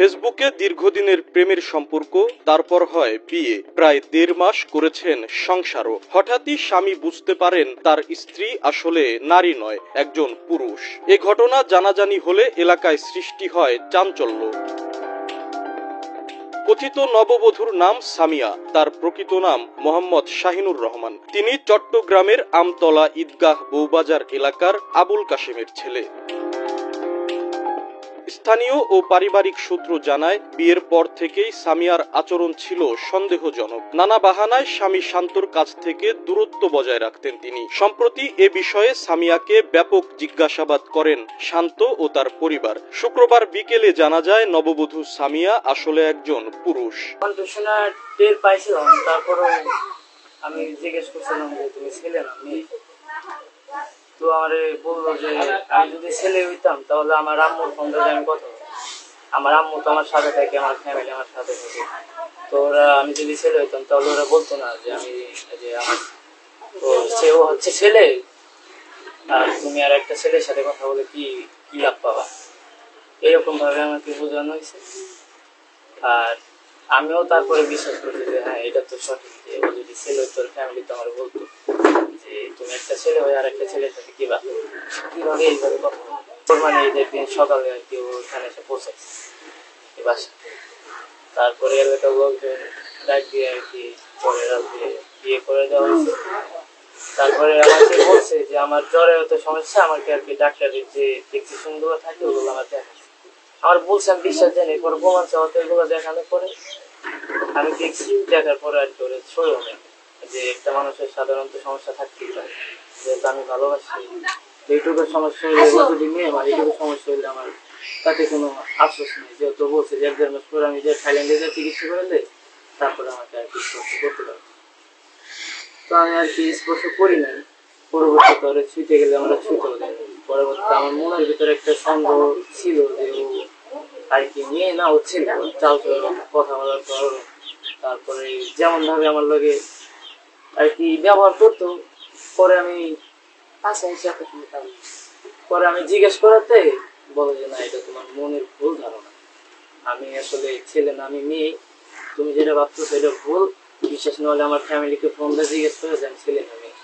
ফেসবুকে দীর্ঘদিনের প্রেমের সম্পর্ক, তারপর হয় বিয়ে। প্রায় দেড় মাস করেছেন সংসারও। হঠাৎই স্বামী বুঝতে পারেন তার স্ত্রী আসলে নারী নয়, একজন পুরুষ। এ ঘটনা জানাজানি হলে এলাকায় সৃষ্টি হয় চাঞ্চল্য। কথিত নববধূর নাম সামিয়া, তার প্রকৃত নাম মোহাম্মদ শাহিনুর রহমান। তিনি চট্টগ্রামের আমতলা ঈদগাহ বৌবাজার এলাকার আবুল কাশেমের ছেলে। স্থানীয় ও পারিবারিক সূত্র জানায়, বিয়ের পর থেকেই সামিয়ার আচরণ ছিল সন্দেহজনক। নানা বাহানায় স্বামী শান্তর কাছ থেকে দূরত্ব বজায় রাখতেন তিনি। সম্প্রতি এ বিষয়ে সামিয়াকে ব্যাপক জিজ্ঞাসাবাদ করেন শান্ত ও তার পরিবার। শুক্রবার বিকেলে জানা যায়, নববধূ সামিয়া আসলে একজন পুরুষ। টের পাইছিলাম আমি জিজ্ঞেস করছিলাম যে, তুমি তো আমারে বলল যে, আমি যদি ছেলে হইতাম, তাহলে আমার আম্মুর ফোনটা আমি কথা বলব। আমার আম্মু তো আমার সাথে থাকে, আমার ফ্যামিলি আমার সাথে থাকে। তো ওরা, আমি যদি ছেলে হইতাম, তাহলে ওরা বলতো না যে আমি, যে আমার তো সেও হচ্ছে ছেলে। আর তুমি আর একটা ছেলের সাথে কথা বলে কি কি লাভ পাবা? এরকম ভাবে আমাকে বোঝানো হয়েছে। আর আমিও তারপরে বিশ্বাস করছি যে হ্যাঁ এটা তো সঠিক যে, ও যদি ছেলে তোর ফ্যামিলি তো আমার বলতো। যে, তুমি একটা ছেলে হয়ে আর একটা ছেলের সাথে কিবা কীভাবে এইভাবে কথা? মানে যে দিন সকালে আর কি ওখানে এসে পৌঁছাইছে বাসা। তারপরে এলাকার লোকজন ডাক দিয়ে আর কি পরে রাত্রে বিয়ে করে দেওয়া হয়েছে। তারপরে আমাকে বলছে যে, আমার জ্বরে হতো সমস্যা, আমাকে আর কি ডাক্তারের যে প্রেসক্রিপশনগুলো থাকে, ওগুলো আমার দেখাচ্ছে। আমার বলছে, আমি বিশ্বাস জানি, পরে প্রমাণ চাওয়াতে এগুলো দেখানোর পরে আমি দেখছি দেখার পরে আর কি ওরা সই হবে যে একটা মানুষের সাধারণত সমস্যা থাকতেই পারে। যেহেতু আমি ভালোবাসি এইটুকু সমস্যা হলে যদি মেয়ে আমার এইটুকু সমস্যা হলে আমার তাতে কোনো আফসোস নেই। যেহেতু বলছে যে এক দেড় মাস পরে আমি যে থাইল্যান্ডে যে চিকিৎসা করলে তারপরে আমাকে আর কি স্পর্শ করতে পারব তো আমি আর কি স্পর্শ করি নাই। পরবর্তীতে ওরা ছুটে গেলে আমরা ছুটেও দেয় পরবর্তীতে আমার মনের ভিতরে একটা সন্দেহ ছিল যে ও আর কি নিয়ে না হচ্ছে না চাল কথা বলার পর তারপরে যেমন ভাবে আমার লগে আর কি ব্যবহার করতো, পরে আমি আচ্ছা পরে আমি জিজ্ঞেস করাতে বলো যে, না, এটা তোমার মনের ভুল ধারণা। আমি আসলে ছেলে না, আমি মেয়ে। তুমি যেটা ভাবছ সেটা ভুল। বিশ্বাস না হলে আমার ফ্যামিলিকে ফোন দিয়ে জিজ্ঞেস করে যে, আমি ছেলে না, মেয়ে।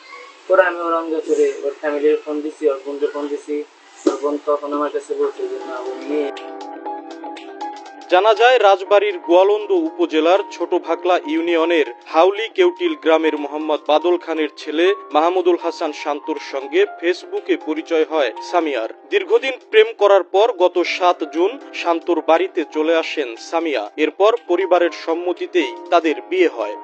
পরে আমি ওর অঙ্গ করে ওর ফ্যামিলির ফোন দিছি, ওর বোনকে ফোন দিছি। ওর বোন তখন আমার কাছে বলছে যে, না, ও জানা যায়, রাজবাড়ির গোয়ালন্দ উপজেলার ছোট ভাকলা ইউনিয়নের হাউলি কেউটিল গ্রামের মোহাম্মদ বাদল খানের ছেলে মাহমুদুল হাসান শান্তুর সঙ্গে ফেসবুকে পরিচয় হয় সামিয়ার। দীর্ঘদিন প্রেম করার পর গত সাত জুন শান্তর বাড়িতে চলে আসেন সামিয়া। এরপর পরিবারের সম্মতিতেই তাদের বিয়ে হয়।